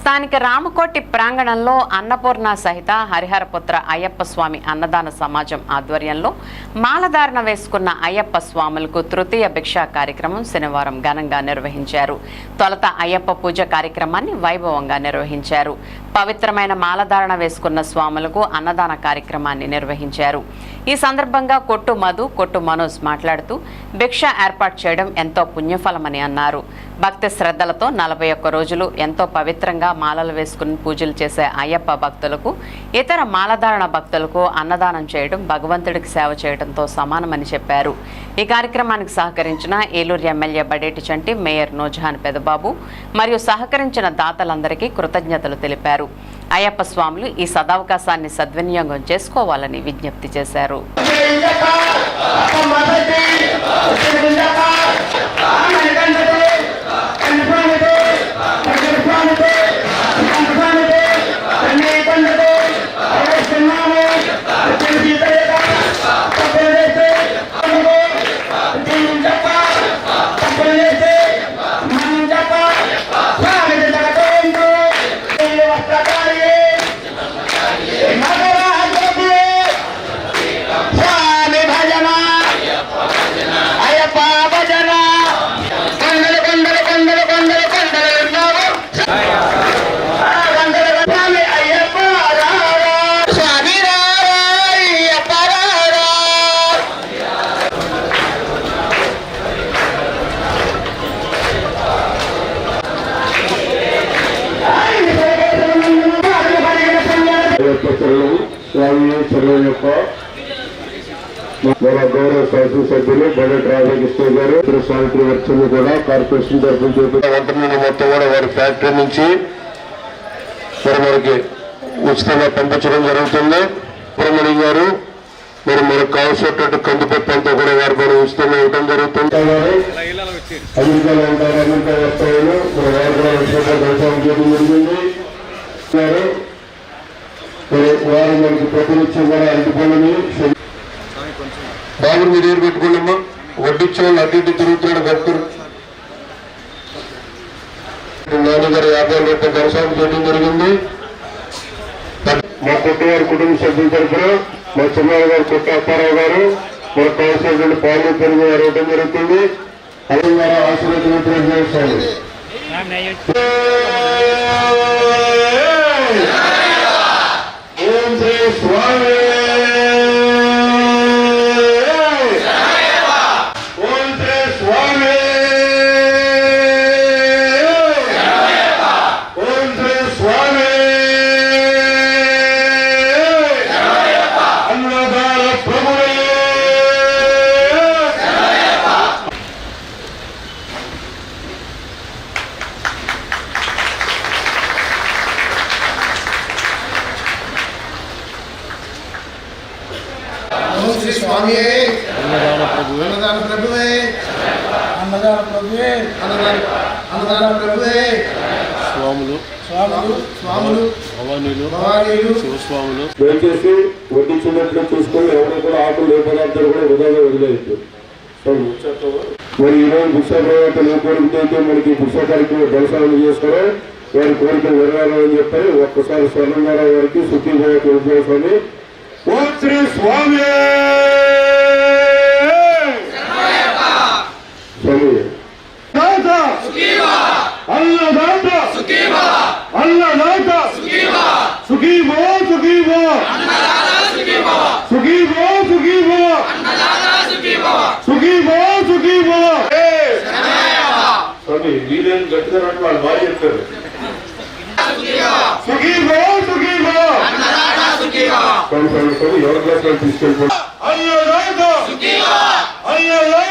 స్థానిక రామకోటి ప్రాంగణంలో అన్నపూర్ణ సహిత హరిహరపుత్ర అయ్యప్ప స్వామి అన్నదాన సమాజం ఆధ్వర్యంలో మాలధారణ వేసుకున్న అయ్యప్ప స్వాములకు తృతీయ భిక్షా కార్యక్రమం శనివారం ఘనంగా నిర్వహించారు. తొలత అయ్యప్ప పూజ కార్యక్రమాన్ని వైభవంగా నిర్వహించారు. పవిత్రమైన మాలధారణ వేసుకున్న స్వాములకు అన్నదాన కార్యక్రమాన్ని నిర్వహించారు. ఈ సందర్భంగా కొట్టు మధు కొట్టు మనోజ్ మాట్లాడుతూ భిక్ష ఏర్పాటు చేయడం ఎంతో పుణ్యఫలమని అన్నారు. భక్తి శ్రద్ధలతో నలభై ఒక్క రోజులు ఎంతో పవిత్రంగా మాలలు వేసుకుని పూజలు చేసే అయ్యప్ప భక్తులకు ఇతర మాలధారణ భక్తులకు అన్నదానం చేయడం భగవంతుడికి సేవ చేయడంతో సమానమని చెప్పారు. ఈ కార్యక్రమానికి సహకరించిన ఏలూరు ఎమ్మెల్యే బడేటి చంటి మేయర్ నూజహాన్ పెదబాబు మరియు సహకరించిన దాతలందరికీ కృతజ్ఞతలు తెలిపారు. అయ్యప్ప స్వాములు ఈ సదవకాశాన్ని సద్వినియోగం చేసుకోవాలని విజ్ఞప్తి చేశారు. చరణం యొక్క మన గౌరవ శాసనసభ్యులు బడెట్ రాధాకృష్ణ గారు ఇతర సావిత్రి వర్చలు కూడా కార్పొరేషన్ తరఫున చేపట్టిన మొత్తం కూడా వారి ఫ్యాక్టరీ నుంచి మరి మనకి ఉచితంగా పంపించడం జరుగుతుంది. సుబ్రహ్మణ్యం గారు మరి మనకు కావాల్సినటువంటి కందిపప్పు అంతా కూడా వారు మనం ఉచితంగా ఇవ్వడం జరుగుతుంది. అమెరికాలో ఉంటారు అమెరికా వస్తాయని మన వారు కూడా దర్శనం చేయడం జరిగింది గారు మరి వారు మనకి ప్రతినిత్యం కూడా అరటిపళ్ళని బాబు మీరు ఏరు పెట్టుకోండమ్మా. వడ్డించే వాళ్ళు అటు ఇటు తిరుగుతున్నాడు భక్తులు. నాన్నగారు యాభై రూపాయలు దర్శనం చేయడం జరిగింది. మా కొట్టవారి కుటుంబ సభ్యుల తరఫున మా చిన్నారావు గారు కొట్ట అప్పారావు గారు మనకు కావాల్సినటువంటి పాలు పెరుగు ఇవ్వడం జరుగుతుంది. అదే ఆశీర్వదించడం చేస్తాను ఓం శ్రీ స్వామి అన్నదాన ప్రభువే. అన్నదాన ప్రభువే. అన్నదాన ప్రభువే. అన్నదాన అన్నదాన ప్రభువే. స్వాములు. స్వాములు. స్వాములు. భవానీలు. భవానీలు. శివస్వాములు. దయచేసి వడ్డించినట్లు చూసుకొని ఎవరు కూడా ఆకులు ఏ పదార్థాలు కూడా వృధాగా వదిలేయద్దు. మరి ఈరోజు ఏ కోరికతో అయితే మనకి కార్యక్రమం దర్శనం చేసుకోవడం వారి కోరిక నెరవేరాలని చెప్పి ఒక్కసారి స్వర్ణనారాయణ గారికి ఓం శ్రీ స్వామి స్వామి. सुखी वो सुखी वो सुखी वो सुखी वो సుఖీ బో సుఖీ బో స్వామి వీరేం గట్టిగా వాళ్ళు బాగా చెప్పారు సుఖీ బో సుఖీ బో స్వామి స్వామి స్వామి ఎవరి క్లాస్ వాళ్ళు తీసుకెళ్ళిపోయారు అయ్యో అయ్యో